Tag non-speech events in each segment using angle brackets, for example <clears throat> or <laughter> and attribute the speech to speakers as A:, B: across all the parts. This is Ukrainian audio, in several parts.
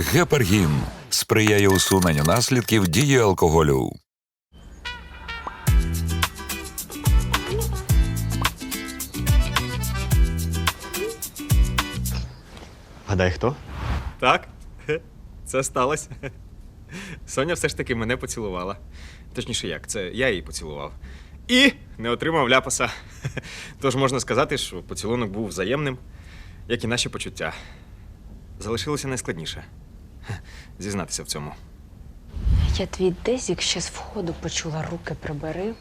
A: Гепаргін сприяє усуненню наслідків дії алкоголю.
B: Гадай, хто?
C: Так, <laughs> це сталося. Соня все ж таки мене поцілувала. Точніше, як, це я її поцілував. І не отримав ляпаса. <laughs> Тож можна сказати, що поцілунок був взаємним, як і наші почуття. Залишилося найскладніше <laughs> зізнатися в цьому.
D: Я твій дезік ще з входу почула руки прибери.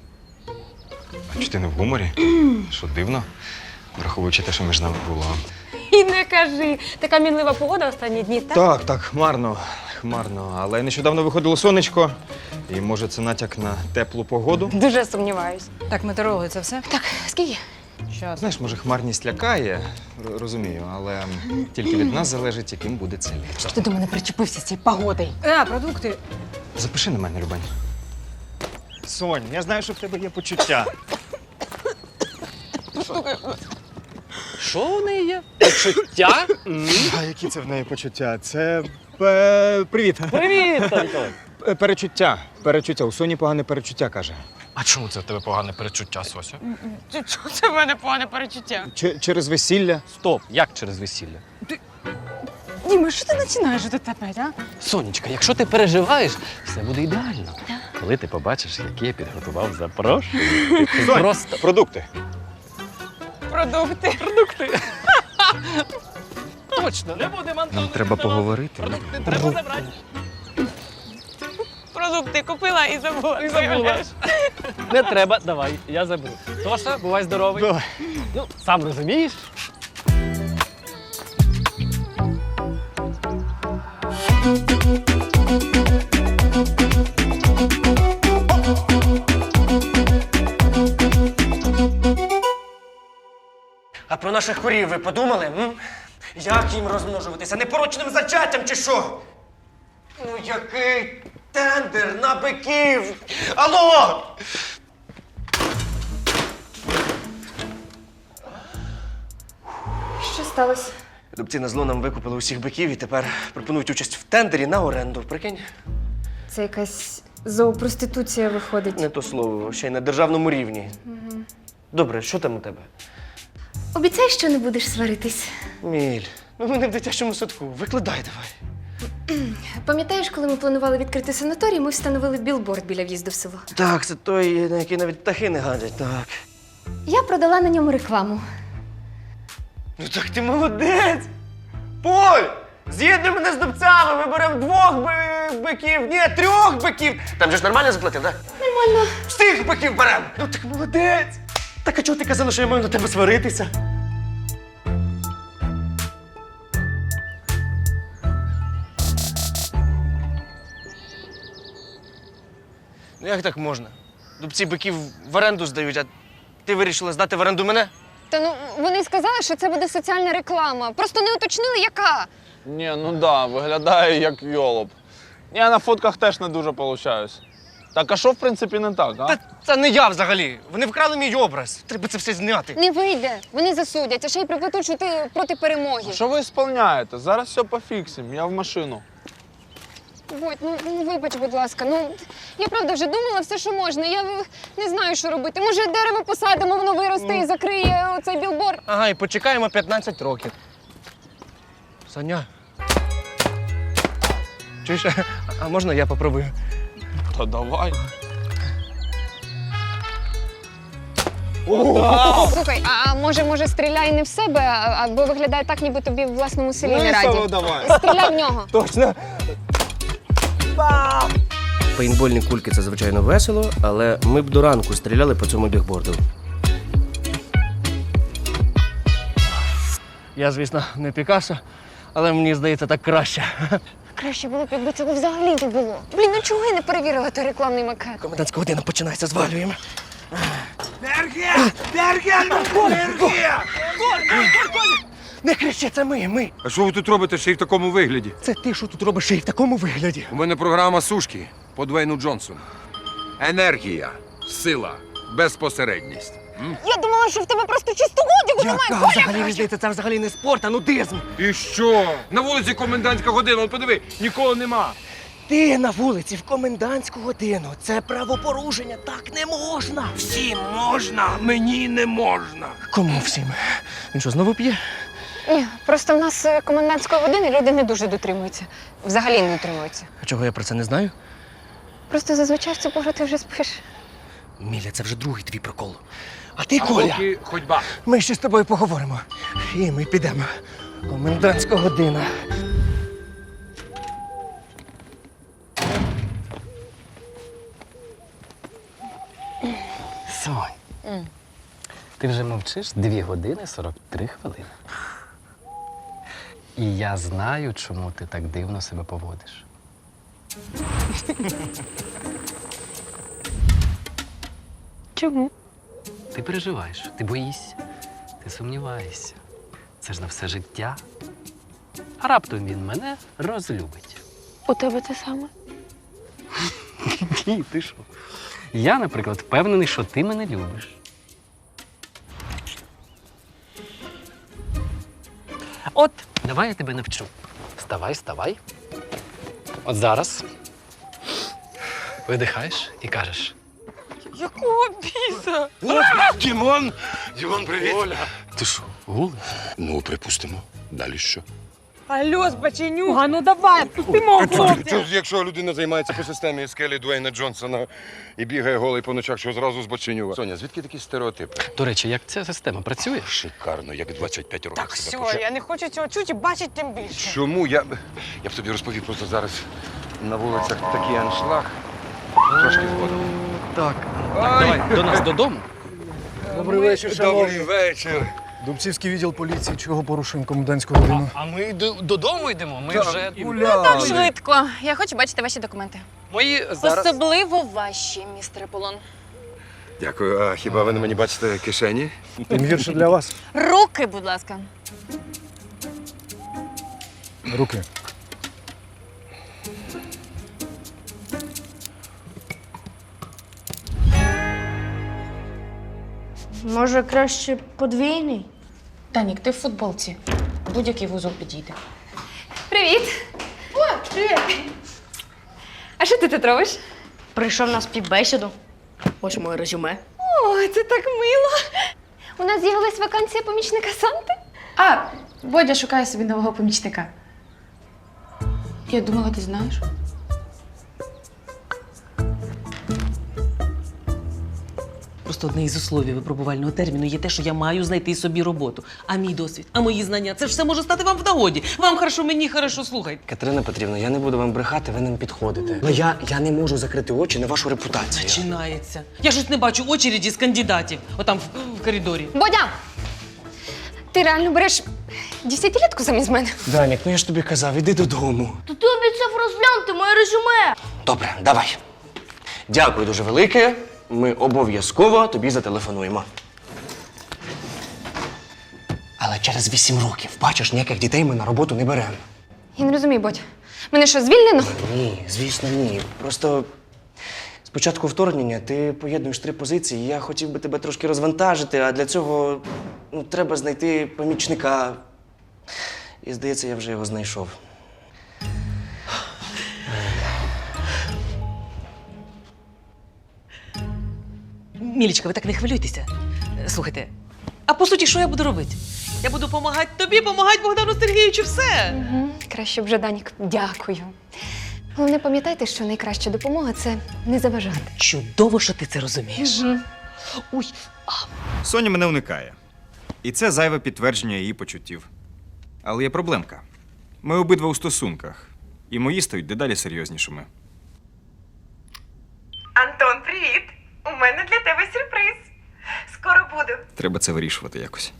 B: А чи ти не в гуморі? <clears throat> Що дивно? Враховуючи те, що між нами було.
D: І не кажи. Така мінлива погода останні дні, так?
B: Так, так, хмарно, хмарно. Але нещодавно виходило сонечко. І може це натяк на теплу погоду.
D: Дуже сумніваюсь.
E: Так, метеорологи, це все?
D: Так, скільки?
E: Щас.
B: Знаєш, може, хмарність лякає, р- розумію, але тільки від нас залежить, яким буде цей літ.
D: Що ти до мене причепився з цією погодою?
E: А, продукти.
B: Запиши на мене, Любань. Сонь, я знаю, що в тебе є почуття.
F: Що в неї є? Почуття?
B: А які це в неї почуття? Це пе... привіт.
F: Привіт, Танько.
B: Е, Перечуття. Перечуття. У Соні погане перечуття каже.
F: А чому це в тебе погане перечуття, Сося?
E: Чого це в мене погане перечуття?
B: Ч- через весілля.
F: Стоп, як через весілля?
E: Діма, що ти починаєш тут опять, а?
F: Сонечка, якщо ти переживаєш, все буде ідеально. Коли ти побачиш, які я підготував запрошення, ти
B: Сонь,
F: просто.
B: Продукти.
E: Продукти. <laughs>
F: Точно, не Антон.
B: Нам треба поговорити.
F: Продукти треба забрати.
E: Продукти купила і забула.
F: Ти забула. <laughs> Не треба, давай, я заберу. Тоша, бувай здоровий.
B: Давай.
F: Ну, сам розумієш.
G: А про наших корів ви подумали? М? Як їм розмножуватися? Непорочним зачаттям чи що? Ну який тендер на биків? Алло!
H: Що сталося?
G: Дубці на зло нам викупили усіх биків і тепер пропонують участь в тендері на оренду. Прикинь?
H: Це якась зоопроституція виходить.
G: Не то слово, ще й на державному рівні. Добре, що там у тебе?
H: Обіцяй, що не будеш сваритись.
G: Міль, ну ми не в дитячому садку. Викладай давай.
H: Пам'ятаєш, коли ми планували відкрити санаторій, ми встановили білборд біля в'їзду в село.
G: Так, це той, на який навіть птахи не гадять. Так.
H: Я продала на ньому рекламу.
G: Ну так ти молодець! Поль! З'єднуй мене з дубцями, ми беремо двох би- биків, ні, трьох биків. Там же ж нормально заплатив, так?
H: Нормально.
G: Всіх биків беремо! Ну так молодець! Так а чого ти казала, що я маю на тебе сваритися? Ну як так можна? Дубці биків в оренду здають, а ти вирішила здати в оренду мене?
I: Та ну вони сказали, що це буде соціальна реклама. Просто не уточнили, яка.
J: Ні, ну да, виглядає як йолоп. Я на фотках теж не дуже получаюсь. Так, а що в принципі не так, а?
G: Та це не я взагалі. Вони вкрали мій образ. Треба це все зняти.
I: Не вийде. Вони засудять, а ще й приплетуть, що ти проти перемоги.
J: Що ви ісполняєте? Зараз все пофіксимо, я в машину.
I: Будь, ну, ну вибач, будь ласка. Ну я правда вже думала все, що можна. Я е, не знаю, що робити. Може, дерево посадимо, воно виросте і закриє оцей білборд.
G: Ага, і почекаємо 15 років. Саня. Чуєш, а- а можна я попробую?
J: Та давай.
I: Слухай, а може, може, стріляй не в себе, а- або виглядає так, ніби тобі в власному селі не раді.
J: давай.
I: Стріляй в нього.
G: Точно. Пейнтбольні кульки це звичайно весело, але ми б до ранку стріляли по цьому бігборду. Я, звісно, не Пікассо, але мені здається так краще.
I: Краще було б, якби цього взагалі не було. Блін, ну чого я не перевірила той рекламний макет?
G: Комендантська година починається, звалюємо. Не кричи, це ми, ми.
K: А що ви тут робите ще й в такому вигляді?
G: Це ти, що тут робиш ще й в такому вигляді.
K: У мене програма сушки по Двейну Джонсону. Енергія, сила, безпосередність.
L: Я думала, що в тебе просто чисто одягу немає.
G: Яка взагалі різниця? Це взагалі не спорт, а нудизм.
J: І що? На вулиці комендантська година, от подиви, нікого нема.
G: Ти на вулиці в комендантську годину. Це правопорушення. Так не можна.
J: Всім можна, мені не можна.
G: Кому всім? Він що, знову п'є?
L: Ні, просто в нас е, комендантської години люди не дуже дотримуються. Взагалі не дотримуються.
G: А чого я про це не знаю?
L: Просто зазвичай в цю пору ти вже спиш.
G: Міля, це вже другий твій прокол. А ти,
J: А
G: Коля,
J: поки ходьба.
G: ми ще з тобою поговоримо. І ми підемо. Комендантська година.
F: Сонь. Ти вже мовчиш 2 години 43 хвилини. І я знаю, чому ти так дивно себе поводиш.
L: Чому?
F: Ти переживаєш, ти боїшся, ти сумніваєшся. Це ж на все життя. А раптом він мене розлюбить.
L: У тебе те саме?
F: Ні, ти що? Я, наприклад, впевнений, що ти мене любиш. От, давай я тебе навчу. Вставай, вставай. От зараз. Видихаєш і кажеш.
D: Якого біса?
K: Дімон! Дімон, привіт!
F: Ти що, голий?
K: Ну, припустимо. Далі що?
D: Алло, збаченюга, ну давай, пустимо хлопця.
K: Якщо людина займається по системі скелі Дуейна Джонсона і бігає голий по ночах, що зразу збочинюва. Соня, звідки такі стереотипи?
F: До речі, як ця система працює?
K: Шикарно, як 25 років.
D: Так,
K: себе
D: все,
K: почав.
D: я не хочу цього чути, бачить тим більше.
K: Чому я. б- Я б тобі розповів просто зараз на вулицях такий аншлаг. Трошки згодом.
F: Так. Так, давай до нас додому.
M: Добрий вечір,
K: Добрий вечір.
M: Дубцівський відділ поліції. Чого порушуємо комендантську годину?
F: А ми д- додому йдемо. Ми вже
D: Так швидко. Я хочу бачити ваші документи.
F: мої зараз.
D: Особливо ваші, містер Полон.
K: Дякую. А хіба ви не мені бачите кишені?
M: Тим гірше для вас.
D: Руки, будь ласка.
M: Руки.
N: Може, краще подвійний?
D: Танік, ти в футболці. Будь-який вузол підійде.
I: Привіт! О, привіт! А що ти тут робиш?
N: Прийшов на співбесіду. Ось моє резюме.
I: О, це так мило. У нас з'явилась вакансія помічника Санти.
D: А, Бодя шукає собі нового помічника. Я думала, ти знаєш.
G: Просто одне із условій випробувального терміну є те, що я маю знайти собі роботу. А мій досвід, а мої знання це ж все може стати вам в нагоді. Вам хорошо, мені хорошо, слухайте. Катерина Петрівна, я не буду вам брехати, ви нам підходите. Але я, я не можу закрити очі на вашу репутацію. Починається. Я щось не бачу очереді з кандидатів, отам в, в коридорі.
I: Бодя! Ти реально береш десятилітку замість мене?
G: Данік, ну я ж тобі казав, іди додому.
N: То ти обіцяв розглянути моє резюме.
G: Добре, давай. Дякую дуже велике. Ми обов'язково тобі зателефонуємо. Але через вісім років, бачиш, ніяких дітей ми на роботу не беремо.
I: Я не розумію, Бодь. Мене що, звільнено?
G: Ні, звісно, ні. Просто з початку вторгнення ти поєднуєш три позиції. Я хотів би тебе трошки розвантажити, а для цього ну, треба знайти помічника. І здається, я вже його знайшов. Мілічка, ви так не хвилюйтеся. Слухайте, а по суті, що я буду робити? Я буду допомагати тобі, допомагати Богдану Сергійовичу, все.
I: Угу. Краще б вже, Данік, дякую. Головне, пам'ятайте, що найкраща допомога це не заважати.
G: Чудово, що ти це розумієш. Ой,
B: Соня мене уникає. І це зайве підтвердження її почуттів. Але є проблемка. Ми обидва у стосунках, і мої стають дедалі серйознішими.
D: Антон, привіт! У мене для тебе сюрприз. Скоро буду.
B: Треба це вирішувати якось.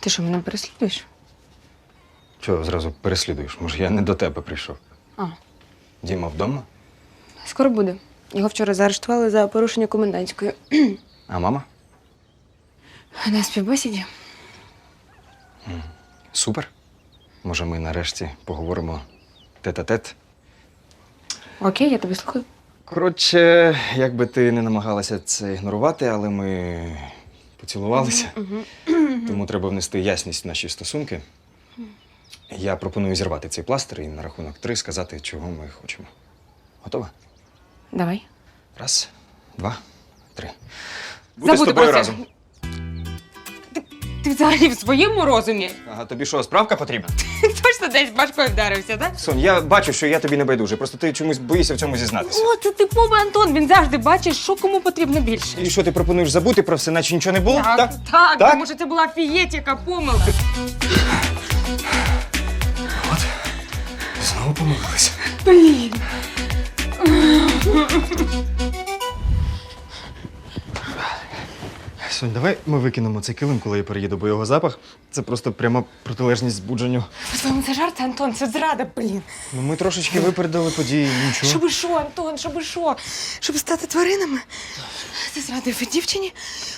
D: Ти що, мене переслідуєш?
B: Чого зразу переслідуєш? Може, я не до тебе прийшов.
D: А.
B: Діма вдома?
D: Скоро буде. Його вчора заарештували за порушення комендантської.
B: А мама?
D: На співбесіді.
B: Супер. Може, ми нарешті поговоримо тет-а-тет.
D: Окей, я тебе слухаю.
B: Коротше, як би ти не намагалася це ігнорувати, але ми поцілувалися. <clears throat> Тому треба внести ясність в наші стосунки. Я пропоную зірвати цей пластир і на рахунок три сказати, чого ми хочемо. Готова?
D: Давай.
B: Раз, два, три. Бути з
E: Забудь
B: тобою
E: про це.
B: разом.
E: Ти взагалі в своєму розумі?
B: Ага, тобі що, справка потрібна?
E: Ти <laughs> Точно десь башкою вдарився, так?
B: Сон, я бачу, що я тобі не байдужий, просто ти чомусь боїшся в цьому зізнатися.
E: О, це типовий Антон, він завжди бачить, що кому потрібно більше.
B: І що ти пропонуєш забути про все, наче нічого не було?
E: Так, так,
B: Так?
E: тому що це була фієтіка помилка.
B: Знову помилилися.
E: Блін.
B: Сонь, давай ми викинемо цей килим, коли я переїду, бо його запах це просто пряма протилежність збудженню.
E: По-твоєму, це жарт, Антон, це зрада, блін.
B: Ну ми трошечки випередили події, нічого.
E: Щоби що, Антон, щоби що? Щоб стати тваринами? Ти зрадив дівчині,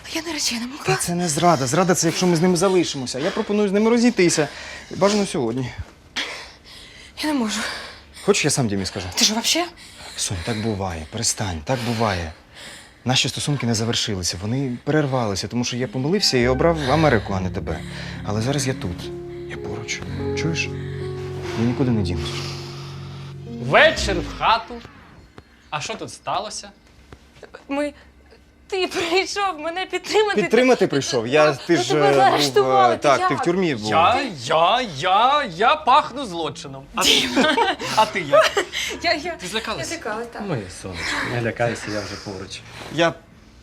E: а я нареченому.
B: Та це не зрада. Зрада це якщо ми з ними залишимося. Я пропоную з ними розійтися. Бажано сьогодні.
E: Я не можу.
B: Хочеш, я сам Дімі скажу?
E: Ти ж взагалі?
B: Сонь, так буває, перестань, так буває. Наші стосунки не завершилися, вони перервалися, тому що я помилився і обрав Америку, а не тебе. Але зараз я тут. Я поруч. Чуєш? Я нікуди не дінусь.
F: Вечір в хату. А що тут сталося?
E: Ми. Ти прийшов мене підтримати.
B: Підтримати прийшов. Я ти
E: ну,
B: ж
E: тебе
B: е, був.
E: заарештували,
B: е,
E: ти
B: Так, ти в
E: як?
B: тюрмі був.
F: Я, я, я, я пахну злочином. А ти, а ти як?
E: Я, я,
F: Ти злякалася?
E: я злякалась, так.
F: Моє сонечко, не лякайся, я вже поруч.
B: Я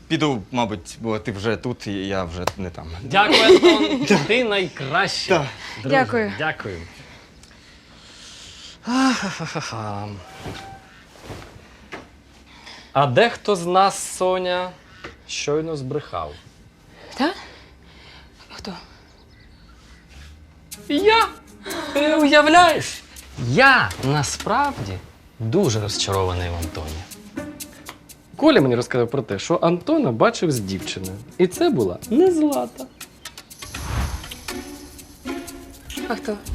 B: піду, мабуть, бо ти вже тут, і я вже не там.
F: Дякую, Антон. Ти найкращий.
B: Так.
F: Друже,
E: Дякую.
F: Дякую. Ахахаха. А дехто з нас, Соня, щойно збрехав.
E: Так? Хто?
F: Я? Ти уявляєш? Я насправді дуже розчарований в Антоні. Коля мені розказав про те, що Антона бачив з дівчиною. І це була не злата.
E: А хто? <laughs>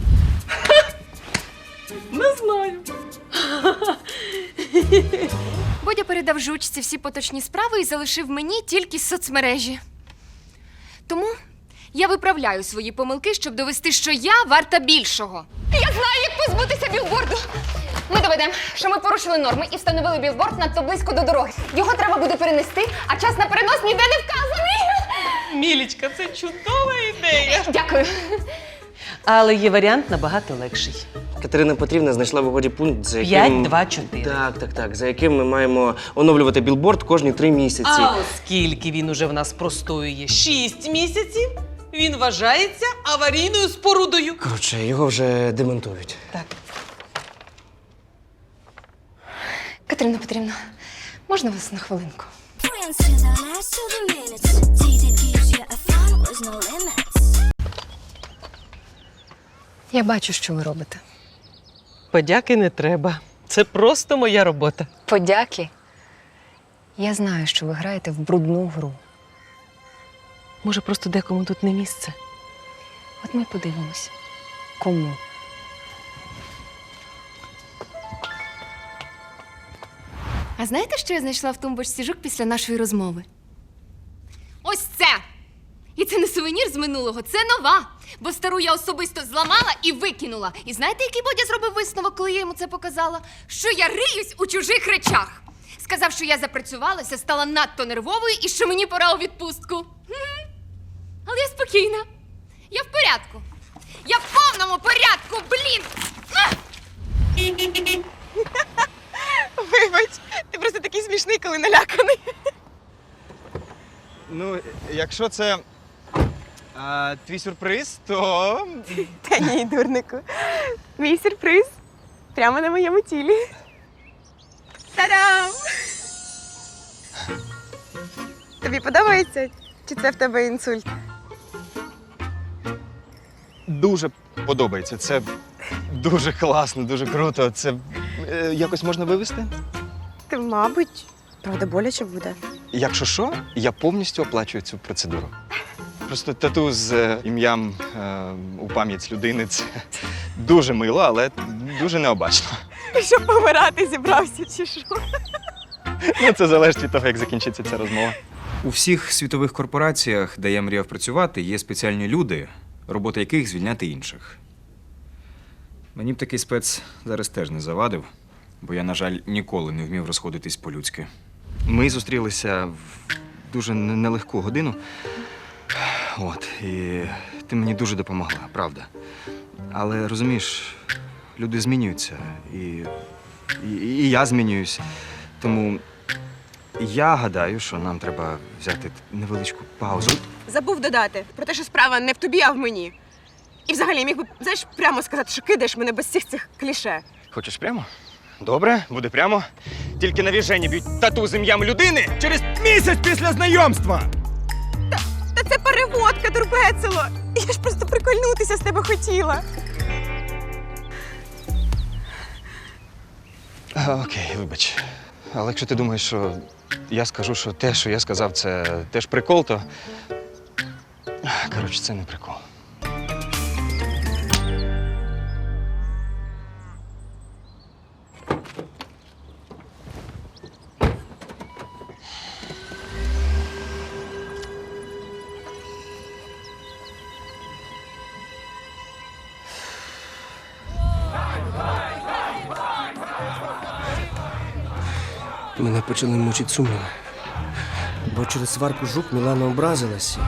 F: Не знаю. <laughs>
I: Передав жучці всі поточні справи і залишив мені тільки соцмережі. Тому я виправляю свої помилки, щоб довести, що я варта більшого. Я знаю, як позбутися білборду. Ми доведемо, що ми порушили норми і встановили білборд надто близько до дороги. Його треба буде перенести, а час на перенос ніде не вказаний.
O: Мілічка, це чудова ідея.
I: Дякую.
O: Але є варіант набагато легший.
G: Катерина Петрівна знайшла в угоді пункт, за
O: 5,
G: яким...
O: 2, 4.
G: Так, так, так. За яким ми маємо оновлювати білборд кожні три місяці.
O: А оскільки він уже в нас простоює 6 місяців, він вважається аварійною спорудою.
G: Коротше, його вже демонтують.
O: Так.
I: Катерина Петрівна, можна вас на хвилинку? Я бачу, що ви робите.
O: Подяки не треба. Це просто моя робота.
I: Подяки. Я знаю, що ви граєте в брудну гру.
O: Може, просто декому тут не місце.
I: От ми подивимося. Кому? А знаєте, що я знайшла в тумбочці жук після нашої розмови? Ось це! І це не сувенір з минулого, це нова. Бо стару я особисто зламала і викинула. І знаєте, який Бодя зробив висновок, коли я йому це показала? Що я риюсь у чужих речах. Сказав, що я запрацювалася, стала надто нервовою і що мені пора у відпустку. Але я спокійна. Я в порядку. Я в повному порядку, блін! <laughs>
E: Вибач, ти просто такий смішний, коли наляканий.
B: Ну, якщо це а, твій сюрприз, то. <laughs>
E: Та ні, дурнику. Мій сюрприз прямо на моєму тілі. Та-дам! Тобі подобається? Чи це в тебе інсульт?
B: Дуже подобається. Це дуже класно, дуже круто. Це е, якось можна вивести?
E: Ти, мабуть, правда, боляче буде.
B: Якщо що, я повністю оплачую цю процедуру. Просто тату з е, ім'ям е, у пам'ять людини це дуже мило, але дуже необачно.
E: Ти що помирати зібрався, чи що?
B: Ну, це залежить від того, як закінчиться ця розмова. У всіх світових корпораціях, де я мріяв працювати, є спеціальні люди, робота яких звільняти інших. Мені б такий спец зараз теж не завадив, бо я, на жаль, ніколи не вмів розходитись по-людськи. Ми зустрілися в дуже нелегку годину. От, і ти мені дуже допомогла, правда. Але розумієш, люди змінюються, і, і, і я змінююсь. Тому я гадаю, що нам треба взяти невеличку паузу.
E: Забув додати про те, що справа не в тобі, а в мені. І взагалі міг би, знаєш, прямо сказати, що кидаєш мене без всіх цих кліше.
B: Хочеш прямо? Добре, буде прямо. Тільки навіжені б'ють тату з ім'ям людини через місяць після знайомства.
E: Переводка, дурбецело. Я ж просто прикольнутися з тебе хотіла.
B: Окей, вибач. Але якщо ти думаєш, що я скажу, що те, що я сказав, це теж прикол, то. Коротше, це не прикол.
G: Почали мучити сумніви. Бо через сварку жук Мілана образилась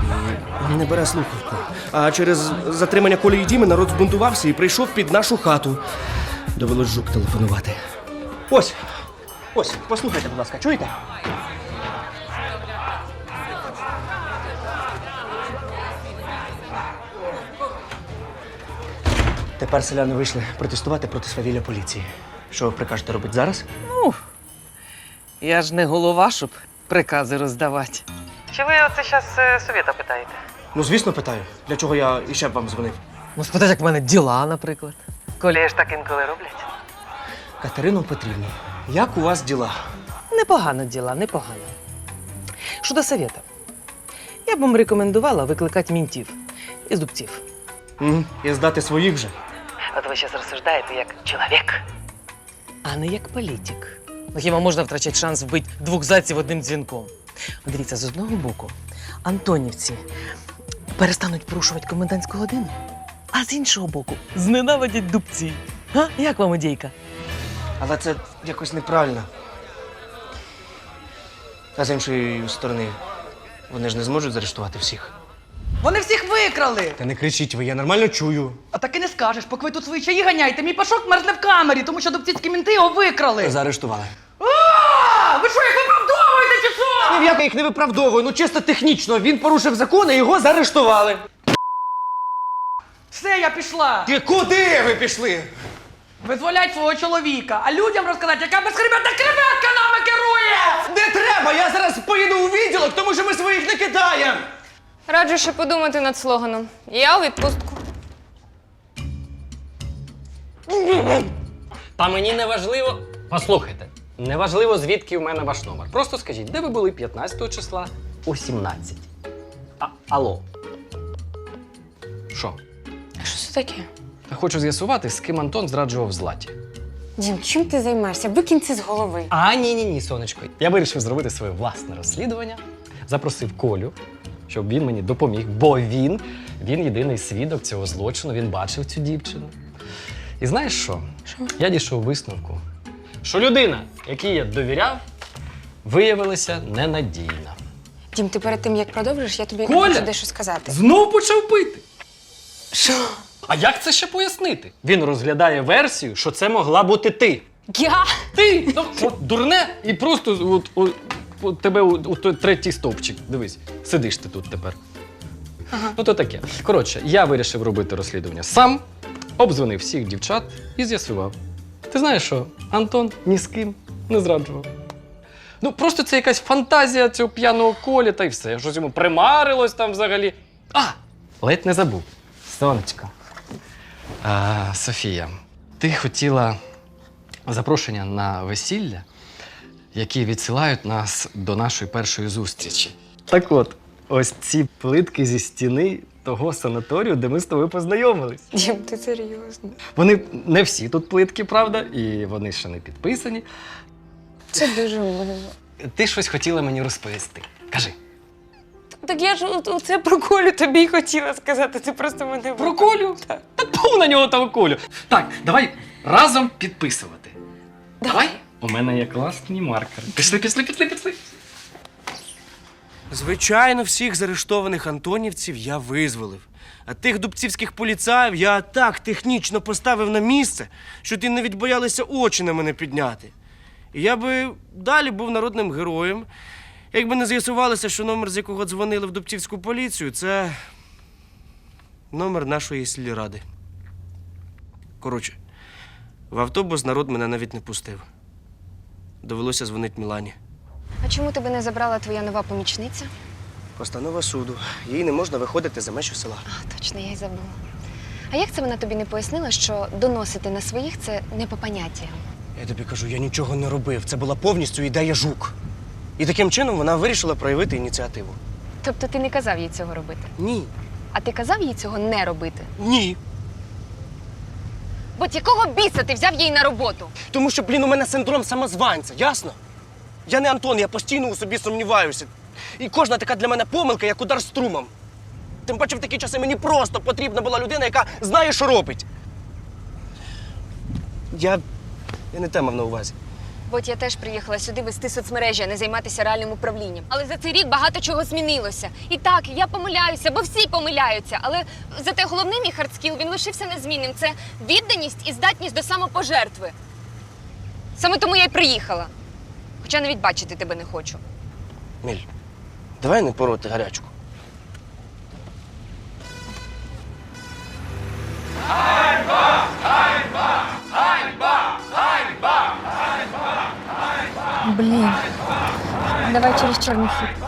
G: і не бере слухавку. А через затримання Колі і Діми народ збунтувався і прийшов під нашу хату. Довелось жук телефонувати. Ось! Ось, послухайте, будь ласка, чуєте? Тепер селяни вийшли протестувати проти свавілля поліції. Що ви прикажете робити зараз?
O: Ну, я ж не голова, щоб прикази роздавати. Чи ви оце зараз совєта питаєте?
G: Ну, звісно, питаю. Для чого я іще б вам дзвонив?
O: Ну, спитати, як в мене діла, наприклад. Колі ж так інколи роблять.
G: Катерино Петрівно, як у вас діла?
O: Непогано діла, непогано. Щодо совєта. Я б вам рекомендувала викликати мінтів із дубців.
G: Угу. І здати своїх же.
O: От ви зараз розсуждаєте як чоловік, а не як політик. Ну, хіба можна втрачати шанс вбити двох зайців одним дзвінком? Дивіться, з одного боку, антонівці перестануть порушувати комендантську годину, а з іншого боку, зненавидять дубці. А? Як вам ідейка?
G: Але це якось неправильно. А з іншої сторони, вони ж не зможуть заарештувати всіх.
P: Вони всіх викрали!
G: Та не кричіть ви, я нормально чую.
P: А так і не скажеш, поки ви тут свої чаї ганяєте. Мій пашок мерзне в камері, тому що дубцівські мінти його викрали.
G: Заарештували.
P: Ви що, їх виправдовуєте чи що?
G: Ні, я їх не виправдовую, ну чисто технічно. Він порушив закон і його заарештували.
P: Все, я пішла.
G: Ти куди ви пішли?
P: Визволять свого чоловіка, а людям розказати, яка безхребетна креветка нами керує!
G: Не треба! Я зараз поїду у відділок, тому що ми своїх не кидаємо!
Q: Раджу ще подумати над слоганом. Я у відпустку.
F: Та мені не важливо. Послухайте, не важливо, звідки в мене ваш номер. Просто скажіть, де ви були 15 числа о 17. А, алло. Що?
D: Що це таке?
F: Хочу з'ясувати, з ким Антон зраджував златі.
D: Дім, чим ти займаєшся? Викинь це з голови.
F: А ні, ні, ні, сонечко. Я вирішив зробити своє власне розслідування. Запросив Колю, щоб він мені допоміг, бо він, він єдиний свідок цього злочину, він бачив цю дівчину. І знаєш що?
D: Що?
F: Я дійшов висновку, що людина, якій я довіряв, виявилася ненадійна.
D: Дім, ти перед тим як продовжиш, я тобі
F: Коля!
D: хочу дещо сказати.
F: Знов почав пити. Що? А як це ще пояснити? Він розглядає версію, що це могла бути ти.
D: Я?
F: Ти! Ну, от, дурне і просто от, от, от тебе у, у той третій стовпчик. Дивись, сидиш ти тут тепер. Ну то таке. Коротше, я вирішив робити розслідування сам, обдзвонив всіх дівчат і з'ясував. Ти знаєш що? Антон ні з ким не зраджував. Ну, просто це якась фантазія цього п'яного колі та й все. Щось йому примарилось там взагалі. А! Ледь не забув. Сонечко. А, Софія, ти хотіла запрошення на весілля, які відсилають нас до нашої першої зустрічі. Так от, ось ці плитки зі стіни того санаторію, де ми з тобою познайомились.
E: Дім, ти серйозно?
F: Вони не всі тут плитки, правда, і вони ще не підписані.
E: Це дуже мило.
F: Ти щось хотіла мені розповісти. Кажи.
E: Так я ж от- оце про Колю тобі й хотіла сказати. Ти просто мене
F: Про Колю?
E: Так.
F: Та пов на нього того кулю. Так, давай разом підписувати. Давай. У мене є класні маркери. Пішли, пішли, пішли, пішли.
G: Звичайно, всіх заарештованих антонівців я визволив. А тих дубцівських поліцаїв я так технічно поставив на місце, що ті навіть боялися очі на мене підняти. І я би далі був народним героєм, якби не з'ясувалося, що номер, з якого дзвонили в Дубцівську поліцію, це номер нашої сільради. Коротше, в автобус народ мене навіть не пустив. Довелося дзвонити Мілані.
Q: А чому тебе не забрала твоя нова помічниця?
G: Постанова суду. Їй не можна виходити за межі села.
Q: А, точно, я й забула. А як це вона тобі не пояснила, що доносити на своїх це не по поняттям?
G: Я тобі кажу, я нічого не робив. Це була повністю ідея жук. І таким чином вона вирішила проявити ініціативу.
Q: Тобто ти не казав їй цього робити?
G: Ні.
Q: А ти казав їй цього не робити?
G: Ні.
Q: Бо якого біса ти взяв її на роботу?
G: Тому що, блін, у мене синдром самозванця, ясно? Я не Антон, я постійно у собі сумніваюся. І кожна така для мене помилка, як удар струмом. Тим паче в такі часи мені просто потрібна була людина, яка знає, що робить. Я. Я не те мав на увазі.
Q: От я теж приїхала сюди вести соцмережі, а не займатися реальним управлінням. Але за цей рік багато чого змінилося. І так, я помиляюся, бо всі помиляються. Але зате головний мій хардскіл він лишився незмінним. Це відданість і здатність до самопожертви. Саме тому я й приїхала. Хоча навіть бачити тебе не хочу.
G: Міль, давай не пороти гарячку.
Q: Блін. Давай через чорний хід.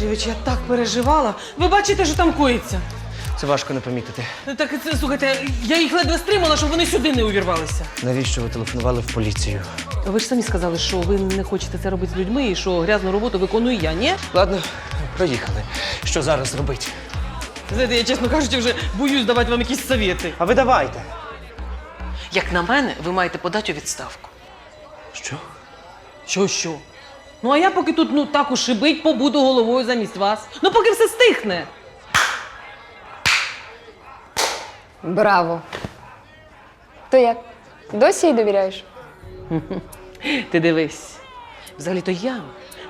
O: Сергійович, я так переживала. Ви бачите, що там коїться?
G: Це важко не помітити.
O: Ну, Так це слухайте, я їх ледве стримала, щоб вони сюди не увірвалися.
G: Навіщо ви телефонували в поліцію?
O: Ви ж самі сказали, що ви не хочете це робити з людьми і що грязну роботу виконую я, ні?
G: Ладно, проїхали. Що зараз робити?
O: Знаєте, я, чесно кажучи, вже боюсь давати вам якісь совєти.
G: А ви давайте.
O: Як на мене, ви маєте подати у відставку.
G: Що?
O: Що, що? Ну а я поки тут ну так ушибить, побуду головою замість вас. Ну поки все стихне.
Q: Браво! То як? Досі їй довіряєш?
O: Ти дивись. Взагалі-то я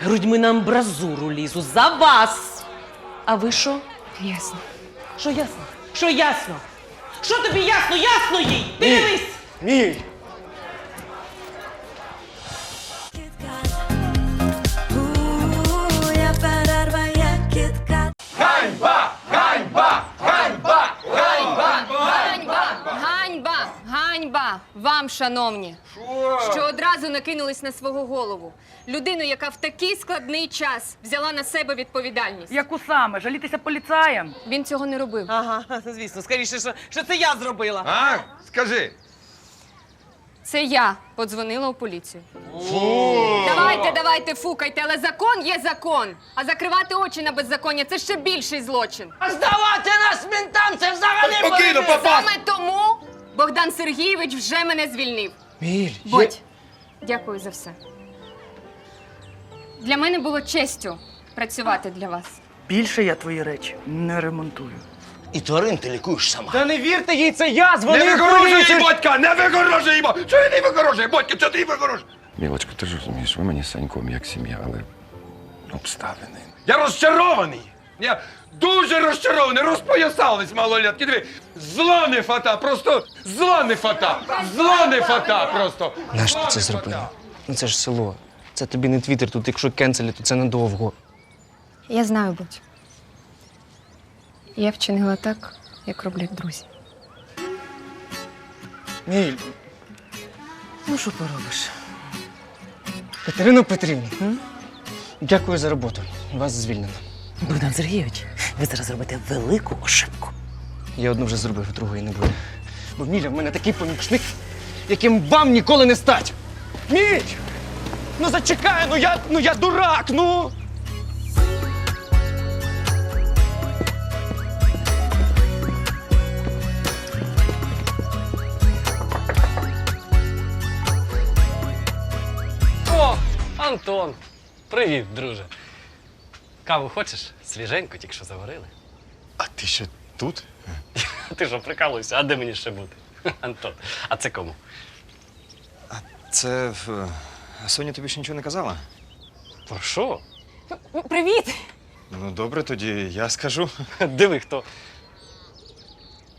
O: грудьми на амбразуру лізу за вас. А ви що?
Q: Ясно.
O: Що ясно? Що ясно? Що тобі ясно? Ясно їй! Ти
G: Ні.
O: дивись!
G: Міль!
I: Шановні! Що одразу накинулись на свого голову. Людину, яка в такий складний час взяла на себе відповідальність.
P: Яку саме? Жалітися поліцаєм?
I: Він цього не робив.
O: Ага, <laughs> звісно, скоріше, що, що це я зробила.
J: А? Скажи.
I: Це я подзвонила у поліцію. Давайте, давайте, фукайте, але закон є закон. А закривати очі на беззаконня це ще більший злочин.
P: А здавати нас ментам це взагалі
J: Спокійно, папа.
I: Саме тому Богдан Сергійович вже мене звільнив.
G: Міль!
I: Бодь, дякую за все. Для мене було честю працювати для вас.
P: Більше я твої речі не ремонтую.
G: І тварин ти лікуєш сама. Та не вірте їй, це я
J: Не
G: дзвонив в
J: вигорожуй
G: поліцію!
J: батька! Не вигорожуй їй! Чого не вигорожує, батька? Чого ти вигорожуєш?
K: Мілочка, ти ж розумієш, ви мені з Саньком як сім'я, але обставини.
J: Я розчарований. Я дуже розчарований. Розпоясались малолетки. Диви, зла не фата, просто зла не фата. Зла не фата просто.
G: Наш ти це зробила? Ну це ж село. Це тобі не твіттер, тут якщо кенселі, то це надовго.
Q: Я знаю, будь. Я вчинила так, як роблять друзі.
G: Міль. Ну що поробиш? Катерино Петрівна, дякую за роботу. вас звільнено.
O: Богдан Сергійович, ви зараз робите велику ошибку.
G: Я одну вже зробив, другої не буде. Бо Міля в мене такий помічник, яким вам ніколи не стать. Міч! Ну зачекай, ну я, ну я дурак, ну!
F: О, Антон! Привіт, друже. Каву хочеш? Свіженьку, тільки що заварили.
B: А ти ще тут? <laughs>
F: Ти що, прикалуєшся, а де мені ще бути? <laughs> Антон, а це кому?
B: А Це. е, Соня тобі ще нічого не казала?
F: Про що?
E: Привіт!
B: Ну, добре, тоді я скажу. <laughs>
F: Диви хто.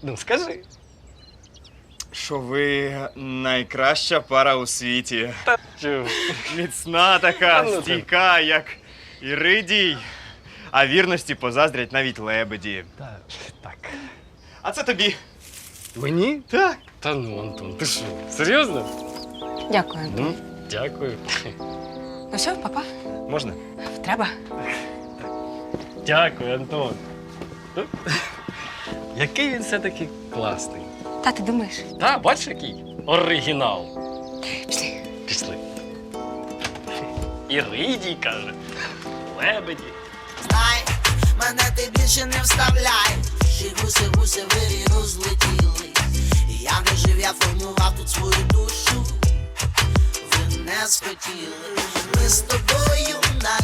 F: Ну, скажи.
C: Що ви найкраща пара у світі.
F: Та чу.
C: Міцна така,
F: Та ну ти.
C: стійка, як Іридій. А вірності позаздрять навіть лебеді.
F: Та, так.
C: А це тобі.
F: Мені?
C: Так.
F: Та ну, Антон, ти що? Серйозно?
E: Дякую.
F: Ну, дякую.
E: Ну все, папа,
C: Можна?
E: треба.
F: Дякую, Антон. Ну, Який він все-таки класний.
E: Та ти думаєш?
F: Та, бачиш, який? Оригінал.
E: Пішли.
F: Пішли. Іридій каже. Лебеді.
R: Знай, мене ти більше не вставляй. Ще гуси, гуси вирі розлетіли. І Я не жив, я формував тут свою душу. Ви не схотіли. Ми з тобою на